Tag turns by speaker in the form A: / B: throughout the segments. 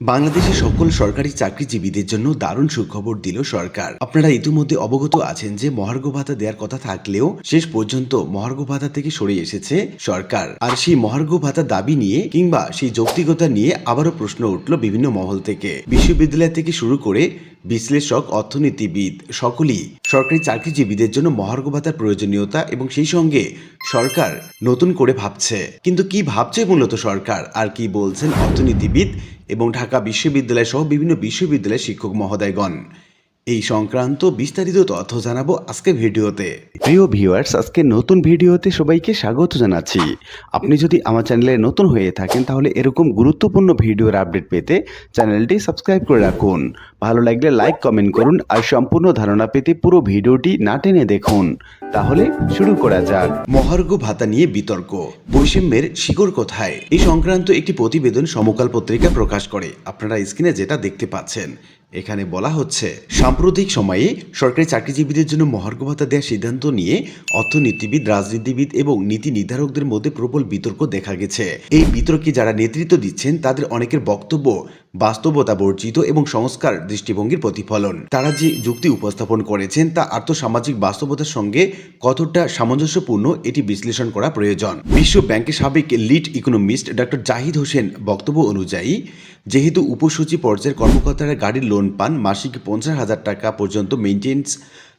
A: বাংলাদেশের সকল সরকারি চাকরিজীবীদের জন্য দারুণ সুখবর দিল সরকার। আপনারা ইতিমধ্যে অবগত আছেন যে মহার্ঘ ভাতা দেওয়ার কথা থাকলেও শেষ পর্যন্ত মহার্ঘ ভাতা থেকে সরে এসেছে সরকার। আর সেই মহার্ঘ ভাতা দাবি নিয়ে কিংবা সেই যৌক্তিকতা নিয়ে আবারও প্রশ্ন উঠল বিভিন্ন মহল থেকে। বিশ্ববিদ্যালয় থেকে শুরু করে বিশ্লেষক, অর্থনীতিবিদ সকলেই সরকারি চাকরিজীবীদের জন্য মহার্ঘ ভাতার প্রয়োজনীয়তা এবং সেই সঙ্গে সরকার নতুন করে ভাবছে। কিন্তু কি ভাবছে মূলত সরকার? আর কি বলছেন অর্থনীতিবিদ এবং ঢাকা বিশ্ববিদ্যালয় সহ বিভিন্ন বিশ্ববিদ্যালয়ের শিক্ষক মহোদয়গণ? এই সংক্রান্ত বিস্তারিত তথ্য জানাব আজকে ভিডিওতে। প্রিয় ভিউয়ার্স আজকে নতুন ভিডিওতে সবাইকে স্বাগত জানাচ্ছি। আপনি যদি আমার চ্যানেলে নতুন হয়ে থাকেন তাহলে এরকম গুরুত্বপূর্ণ ভিডিওর আপডেট পেতে চ্যানেলটি সাবস্ক্রাইব করে রাখুন। ভালো লাগলে লাইক কমেন্ট করুন আর সম্পূর্ণ ধারণা পেতে পুরো ভিডিওটি না টেনে দেখুন। তাহলে শুরু করা যাক। মহার্ঘ ভাতা নিয়ে বিতর্ক। বৈষম্যের শিকড় কোথায়? এই সংক্রান্ত একটি প্রতিবেদন সমকাল পত্রিকা প্রকাশ করে। আপনারা স্ক্রিনে যেটা দেখতে পাচ্ছেন এখানে বলা হচ্ছে, সাম্প্রতিক সময়ে সরকারি চাকরিজীবীদের জন্য মহার্ঘ ভাতা দেওয়ার সিদ্ধান্ত নিয়ে অর্থনীতিবিদ, রাজনীতিবিদ এবং নীতি নির্ধারকদের মধ্যে প্রবল বিতর্ক দেখা গেছে। এই বিতর্কে যারা নেতৃত্ব দিচ্ছেন, তাদের অনেকের বক্তব্য বাস্তবতা বর্জিত এবং সংস্কার দৃষ্টিভঙ্গির প্রতিফলন। তারা যে যুক্তি উপস্থাপন করেছেন, তা আর্থসামাজিক বাস্তবতার সঙ্গে কতটা সামঞ্জস্যপূর্ণ, এটি বিশ্লেষণ করা প্রয়োজন। বিশ্ব ব্যাংকের সাবেক lead economist doctor Zahid Hossain বক্তব্য অনুযায়ী যেহেতু উপসূচি পর্যায়ের কর্মকর্তারা গাড়ির লোন পান মাসিক পঞ্চাশ হাজার টাকা পর্যন্ত মেনটেন্স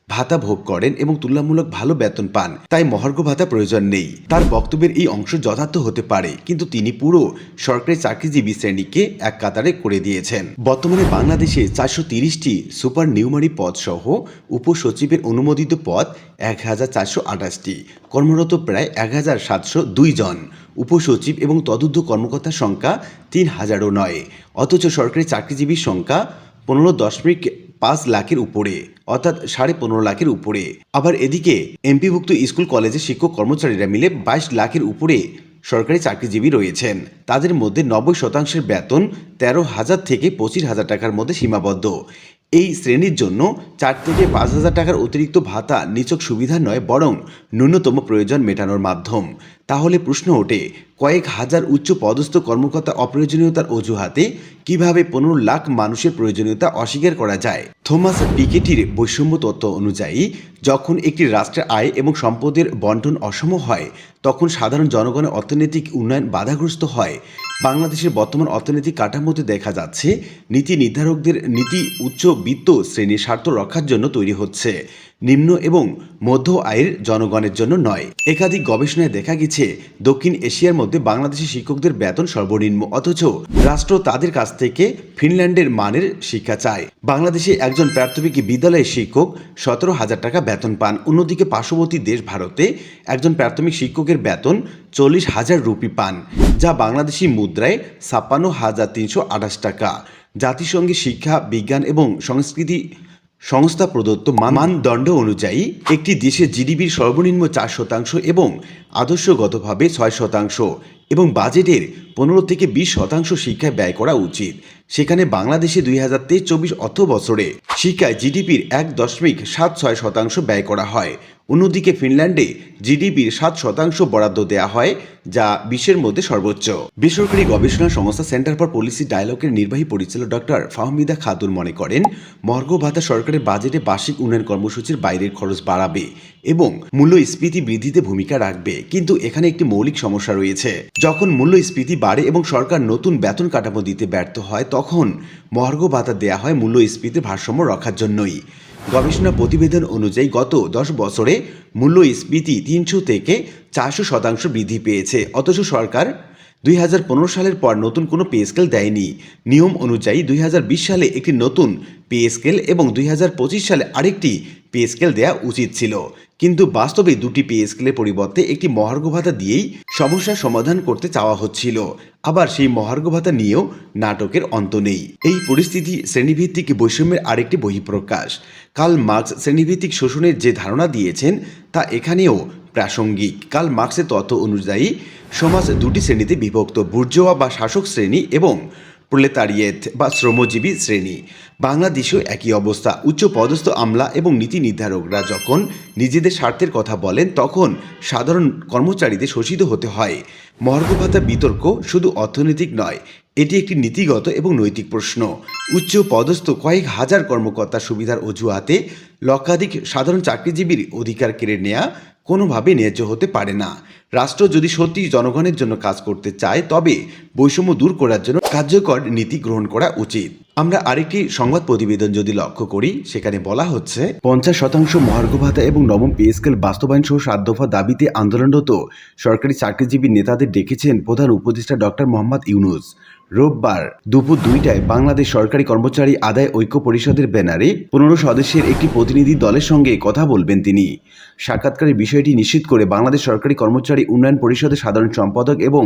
A: ভাতা ভোগ করেন এবং তুলনামূলক ভালো বেতন পান। তাই মহার্ঘ ভাতা প্রয়োজন নেই। তার বক্তব্যের এই অংশ যথার্থ হতে পারে, কিন্তু তিনি পুরো সরকারি চাকরিজীবী শ্রেণীকে এক কাতারে করে দিয়েছেন। বর্তমানে বাংলাদেশে চারশো তিরিশটি সুপার নিউমারি পদ সহ উপসচিবের অনুমোদিত পদ এক হাজার চারশো আঠাশটি। কর্মরত প্রায় এক হাজার সাতশো দুই জন। উপসচিব এবং তদুর্ধ্ব কর্মকর্তার সংখ্যা তিন হাজারও নয়। অথচ সরকারি চাকরিজীবীর সংখ্যা পনেরো দশমিক পাঁচ লাখের উপরে। অর্থাৎ সাড়ে পনেরো লাখের উপরে। আবার এদিকে এমপিভুক্ত স্কুল, কলেজের শিক্ষক কর্মচারীরা মিলে বাইশ লাখের উপরে সরকারি চাকরিজীবী রয়েছেন। তাদের মধ্যে নব্বই শতাংশের বেতন তেরো হাজার থেকে পঁচিশ হাজার টাকার মধ্যে সীমাবদ্ধ। এই শ্রেণির জন্য চার থেকে পাঁচ হাজার টাকার অতিরিক্ত ভাতা নিচক সুবিধা নয়, বরং ন্যূনতম প্রয়োজন মেটানোর মাধ্যম। তাহলে প্রশ্ন ওঠে, কয়েক হাজার উচ্চ পদস্থ কর্মকর্তা অপ্রয়োজনীয়তার অজুহাতে কীভাবে পনেরো লাখ মানুষের প্রয়োজনীয়তা অস্বীকার করা যায়? থমাস পিকেটির বৈষম্য তত্ত্ব অনুযায়ী, যখন একটি রাষ্ট্রের আয় এবং সম্পদের বন্টন অসম হয়, তখন সাধারণ জনগণের অর্থনৈতিক উন্নয়ন বাধাগ্রস্ত হয়। বাংলাদেশের বর্তমান অর্থনৈতিক কাঠামোতে দেখা যাচ্ছে, নীতি নির্ধারকদের নীতি উচ্চ বিত্ত শ্রেণির স্বার্থ রক্ষার জন্য তৈরি হচ্ছে। নিম্ন এবং মধ্য আয়ের জনগণের জন্য নয়। একাধিক গবেষণায় দেখা গেছে দক্ষিণ এশিয়ার মধ্যে বাংলাদেশের শিক্ষকদের বেতন সর্বনিম্ন, অথচ রাষ্ট্র তাদের কাছ থেকে ফিনল্যান্ডের মানের শিক্ষা চায়। বাংলাদেশে একজন প্রাথমিক বিদ্যালয়ের শিক্ষক সতেরো হাজার টাকা বেতন পান। অন্যদিকে পার্শ্ববর্তী দেশ ভারতে একজন প্রাথমিক শিক্ষকের বেতন চল্লিশ হাজার রুপি পান, যা বাংলাদেশি মুদ্রায় ছাপ্পান্ন হাজার তিনশো আঠাশ টাকা। জাতিসংঘের শিক্ষা, বিজ্ঞান এবং সংস্কৃতি সংস্থা প্রদত্ত মানদণ্ড অনুযায়ী একটি দেশে জিডিপির সর্বনিম্ন চার শতাংশ এবং আদর্শগতভাবে ছয় শতাংশ এবং বাজেটের পনেরো থেকে বিশ শতাংশ শিক্ষায় ব্যয় করা উচিত। সেখানে বাংলাদেশে দুই হাজার তেইশ চব্বিশ অর্থ বছরে শিক্ষায় জিডিপির এক দশমিক সাত ছয় শতাংশ ব্যয় করা হয়। অন্যদিকে ফিনল্যান্ডে জিডিপির সাত শতাংশ বরাদ্দ দেওয়া হয়, যা বিশ্বের মধ্যে সর্বোচ্চ। বেসরকারি গবেষণা সংস্থা সেন্টার ফর পলিসি ডায়ালগের নির্বাহী পরিচালক ডক্টর ফাহমিদা খাতুন মনে করেন মর্গ ভাতা সরকারের বাজেটে বার্ষিক উন্নয়ন কর্মসূচির বাইরের খরচ বাড়াবে। এবং মূল্যস্ফীতি বৃদ্ধিতে ভূমিকা রাখবে। কিন্তু এখানে একটি মৌলিক সমস্যা রয়েছে। যখন মূল্যস্ফীতি বাড়ে এবং সরকার নতুন বেতন কাঠামো দিতে ব্যর্থ হয়, তখন মহার্ঘ ভাতা দেয়া হয় মূল্যস্ফীতির ভারসাম্য রক্ষার জন্যই। গবেষণা প্রতিবেদন অনুযায়ী গত দশ বছরে মূল্যস্ফীতি তিনশো থেকে চারশো শতাংশ বৃদ্ধি পেয়েছে। অথচ সরকার দুই হাজার পনেরো সালের পর নতুন কোনো পে স্কেল দেয়নি। নিয়ম অনুযায়ী দুই হাজার বিশ সালে একটি নতুন পে স্কেল এবং দুই হাজার পঁচিশ সালে আরেকটি পে স্কেল দেওয়া উচিত ছিল। কিন্তু বাস্তবে দুটি পে স্কেলের পরিবর্তে একটি মহার্ঘ ভাতা দিয়েই সমস্যার সমাধান করতে চাওয়া হচ্ছিল। আবার সেই মহার্ঘ ভাতা নিয়েও নাটকের অন্ত নেই। এই পরিস্থিতি শ্রেণীভিত্তিক বৈষম্যের আরেকটি বহিঃপ্রকাশ। কাল মার্কস শ্রেণীভিত্তিক শোষণের যে ধারণা দিয়েছেন, তা এখানেও প্রাসঙ্গিক। কাল মার্ক্সের তত্ত্ব অনুযায়ী, সমাজ দুটি শ্রেণীতে বিভক্ত, বুর্জোয়া বা শাসক শ্রেণি এবং প্রলেতারিয়েত বা শ্রমজীবী শ্রেণি। বাংলাদেশেও একই অবস্থা। উচ্চ পদস্থ আমলা এবং নীতি নির্ধারকরা যখন নিজেদের স্বার্থের কথা বলেন, তখন সাধারণ কর্মচারীদের শোষিত হতে হয়। মহার্ঘ ভাতা বিতর্ক শুধু অর্থনৈতিক নয়, এটি একটি নীতিগত এবং নৈতিক প্রশ্ন। উচ্চ পদস্থ কয়েক হাজার কর্মকর্তার সুবিধার অজুহাতে লক্ষাধিক সাধারণ চাকরিজীবীর অধিকার কেড়ে নেওয়া কোনোভাবে ন্যায্য হতে পারে না। রাষ্ট্র যদি সত্যি জনগণের জন্য কাজ করতে চায়, তবে বৈষম্য দূর করার জন্য কার্যকর নীতি গ্রহণ করা উচিত। আমরা আরেকটি সংবাদ প্রতিবেদন যদি লক্ষ্য করি, সেখানে বলা হচ্ছে, পঞ্চাশ শতাংশ মহার্ঘ ভাতা এবং নবম পে স্কেল বাস্তবায়ন সহ সাত দফা দাবিতে আন্দোলনরত সরকারি চাকরিজীবী নেতাদের ডেকেছেন প্রধান উপদেষ্টা ডক্টর মোহাম্মদ ইউনুস। রোববার দুপুর দুইটায় বাংলাদেশ সরকারি কর্মচারী আদায় ঐক্য পরিষদের ব্যানারে পনেরো সদস্যের একটি প্রতিনিধি দলের সঙ্গে কথা বলবেন তিনি। সাক্ষাৎকারে বিষয়টি নিশ্চিত করে বাংলাদেশ সরকারি কর্মচারী উন্নয়ন পরিষদের সাধারণ সম্পাদক এবং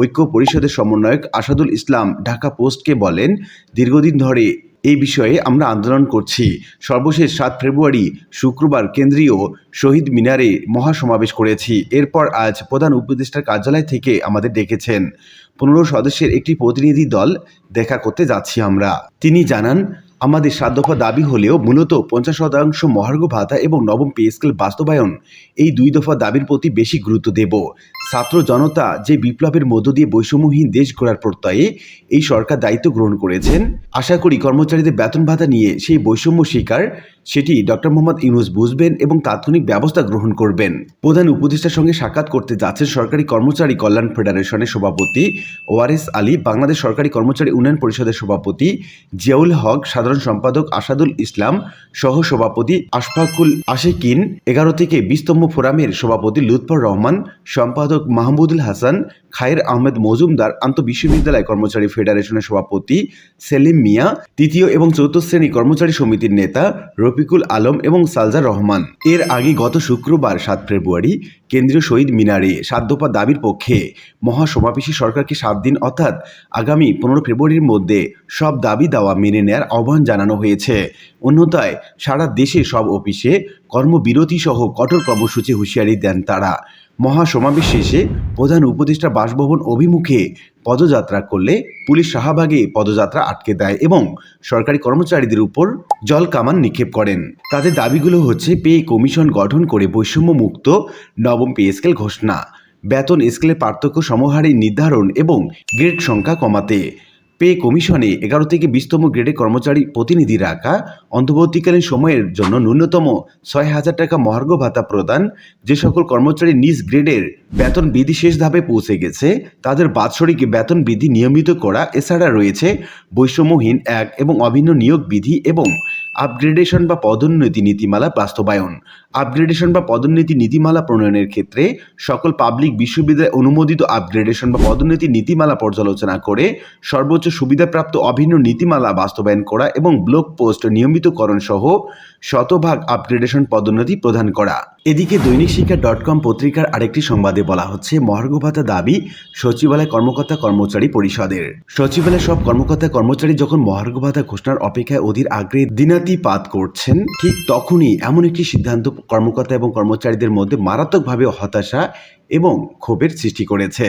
A: ঐক্য পরিষদের সমন্বয়ক আসাদুল ইসলাম ঢাকা পোস্টকে বলেন, দীর্ঘদিন ধরে এই বিষয়ে আমরা আন্দোলন করছি। সর্বশেষ সাত ফেব্রুয়ারি শুক্রবার কেন্দ্রীয় শহীদ মিনারে মহাসমাবেশ করেছি। এরপর আজ প্রধান উপদেষ্টার কার্যালয় থেকে আমাদের ডেকেছেন। পনেরো সদস্যের একটি প্রতিনিধি দল দেখা করতে যাচ্ছি আমরা। তিনি জানান আমাদের সাত দফা দাবি হলেও মূলত পঞ্চাশ শতাংশ মহার্ঘ ভাতা এবং নবম পে স্কেল বাস্তবায়ন এই দুই দফা দাবির প্রতি বেশি গুরুত্ব দেব। ছাত্র জনতা যে বিপ্লবের মধ্য দিয়ে বৈষম্যহীন দেশ গড়ার প্রত্যয়ে এই সরকার দায়িত্ব গ্রহণ করেছেন। আশা করি কর্মচারীদের বেতন ভাতা নিয়ে সেই বৈষম্য শিকার সেটি ডক্টর মোহাম্মদ ইউনুস বুঝবেন এবং তাৎক্ষণিক ব্যবস্থা গ্রহণ করবেন। প্রধান উপদেষ্টার সঙ্গে সাক্ষাৎ করতে যাচ্ছেন সরকারি কর্মচারী কল্যাণ ফেডারেশনের সভাপতি ওয়ারেস আলী, বাংলাদেশ সরকারি কর্মচারী উন্নয়ন পরিষদের সভাপতি জিয়াউল হক, সাধারণ সম্পাদক আসাদুল ইসলাম সহ সভাপতি আশফাকুল আশেকিন, এগারো থেকে বিশতম ফোরামের সভাপতি লুৎফর রহমান, সম্পাদক মাহমুদুল হাসান, খায়ের আহমেদ মজুমদার আন্ত বিশ্ববিদ্যালয় কর্মচারী ফেডারেশনের সভাপতি সেলিম মিয়া, তৃতীয় এবং চতুর্থ শ্রেণি কর্মচারী সমিতির নেতা রফিকুল আলম এবং সালজার রহমান। এর আগে গত শুক্রবার সাত ফেব্রুয়ারি কেন্দ্রীয় শহীদ মিনারে সাধ্যপা দাবির পক্ষে মহাসমাবেশী সরকারকে সাত দিন অর্থাৎ আগামী পনেরো ফেব্রুয়ারির মধ্যে সব দাবি দাওয়া মেনে নেয়ার আহ্বান জানানো হয়েছে। অন্যথায় সারা দেশে সব অফিসে কর্মবিরতি সহ কঠোর কর্মসূচি হুঁশিয়ারি দেন তারা। মহাসমাবেশ শেষে প্রধান উপদেষ্টা বাসভবন অভিমুখে পদযাত্রা করলে পুলিশ শাহবাগে পদযাত্রা আটকে দেয় এবং সরকারি কর্মচারীদের উপর জল কামান নিক্ষেপ করেন। তাদের দাবিগুলো হচ্ছে পে কমিশন গঠন করে বৈষম্য মুক্ত নবম পে স্কেল ঘোষণা, বেতন স্কেলের পার্থক্য সমহারে নির্ধারণ এবং গ্রেড সংখ্যা কমাতে। পে কমিশনে এগারো থেকে বিশতম গ্রেডে কর্মচারী প্রতিনিধি রাখা অন্তর্বর্তীকালীন সময়ের জন্য ন্যূনতম ছয় হাজার টাকা মহার্ঘ ভাতা প্রদান, যে সকল কর্মচারী নিজ গ্রেডের বেতন বিধি শেষ ধাপে পৌঁছে গেছে, তাদের বাৎসরিক বেতন বিধি নিয়মিত করা এছাড়া রয়েছে বৈষম্যহীন এক এবং অভিন্ন নিয়োগ বিধি এবং আপগ্রেডেশন বা পদোন্নতি নীতিমালা বাস্তবায়ন। আপগ্রেডেশন বা পদোন্নতি নীতিমালা প্রণয়নের ক্ষেত্রে সকল পাবলিক বিশ্ববিদ্যালয় অনুমোদিত আপগ্রেডেশন বা পদোন্নতি নীতিমালা পর্যালোচনা করে সর্বোচ্চ সুবিধাপ্রাপ্ত অভিন্ন নীতিমালা বাস্তবায়ন করা এবং ব্লক পোস্ট নিয়মিতকরণ সহ শতভাগ আপগ্রেডেশন পদোন্নতি প্রদান করা। এদিকে দৈনিক শিক্ষা ডট কম পত্রিকার আরেকটি সংবাদে বলা হচ্ছে, মহার্ঘ ভাতা দাবি সচিবালয় কর্মকর্তা কর্মচারী পরিষদের। সচিবালয় সব কর্মকর্তা কর্মচারী যখন মহার্ঘ ভাতা ঘোষণার অপেক্ষায় অধীর আগ্রহে দিনাতিপাত করছেন, ঠিক তখনই এমন একটি সিদ্ধান্ত কর্মকর্তা এবং কর্মচারীদের মধ্যে মারাত্মকভাবে হতাশা এবং ক্ষোভের সৃষ্টি করেছে।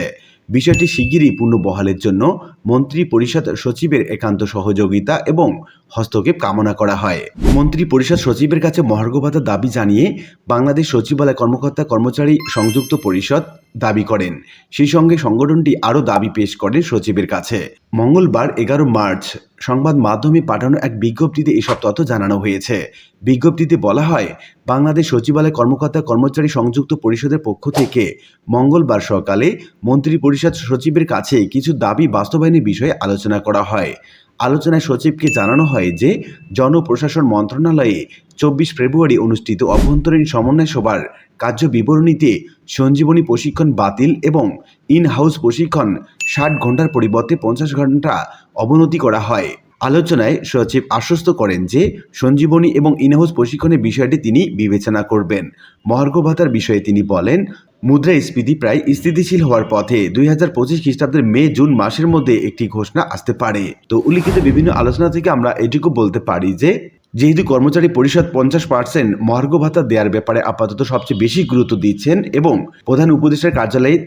A: বিষয়টি শিগগিরই পূর্ণ বহালের জন্য মন্ত্রী পরিষদ সচিবের একান্ত সহযোগিতা এবং হস্তক্ষেপ কামনা করা হয়। মন্ত্রী পরিষদ সচিবের কাছে মহার্ঘ ভাতা দাবি জানিয়ে বাংলাদেশ সচিবালয় কর্মকর্তা কর্মচারী সংযুক্ত পরিষদ দাবি করেন। সেই সঙ্গে সংগঠনটি আরও দাবি পেশ করে সচিবের কাছে। মঙ্গলবার এগারো মার্চ সংবাদ মাধ্যমে পাঠানো এক বিজ্ঞপ্তিতে এসব তথ্য জানানো হয়েছে। বিজ্ঞপ্তিতে বলা হয়, বাংলাদেশ সচিবালয় কর্মকর্তা কর্মচারী সংযুক্ত পরিষদের পক্ষ থেকে মঙ্গলবার সকালে মন্ত্রী পরিষদ সচিবের কাছে কিছু দাবি বাস্তবায়নের বিষয়ে আলোচনা করা হয়। আলোচনায় সচিবকে জানানো হয় যে জনপ্রশাসন মন্ত্রণালয়ে চব্বিশ ফেব্রুয়ারি অনুষ্ঠিত অভ্যন্তরীণ সমন্বয় সভার কার্য বিবরণীতে সঞ্জীবনী প্রশিক্ষণ বাতিল এবং ইন হাউস প্রশিক্ষণ ষাট ঘণ্টার পরিবর্তে পঞ্চাশ ঘণ্টা অবনতি করা হয়। আলোচনায় সচিব আশ্বস্ত করেন যে সঞ্জীবনী এবং ইনহাউস প্রশিক্ষণের বিষয়টি তিনি বিবেচনা করবেন। মহার্ঘ ভাতার বিষয়ে তিনি বলেন মুদ্রাস্ফীতি প্রায় স্থিতিশীল হওয়ার পথে দুই হাজার পঁচিশ খ্রিস্টাব্দের মে, জুন মাসের মধ্যে একটি ঘোষণা আসতে পারে। তো উল্লিখিত বিভিন্ন আলোচনা থেকে আমরা এটুকু বলতে পারি যে, যেহেতু কর্মচারী পরিষদ পঞ্চাশ পার্সেন্ট মহার্ঘ ভাতা দেওয়ার ব্যাপারে আপাতত সবচেয়ে বেশি গুরুত্ব দিচ্ছেন এবং প্রধান উপদেষ্টার কার্যালয়ে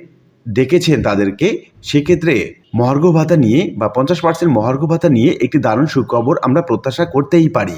A: ডেকেছেন তাদেরকে, সেক্ষেত্রে মহার্ঘ ভাতা নিয়ে বা পঞ্চাশ পার্সেন্ট মহার্ঘ ভাতা নিয়ে একটি দারুণ সুখবর আমরা প্রত্যাশা করতেই পারি।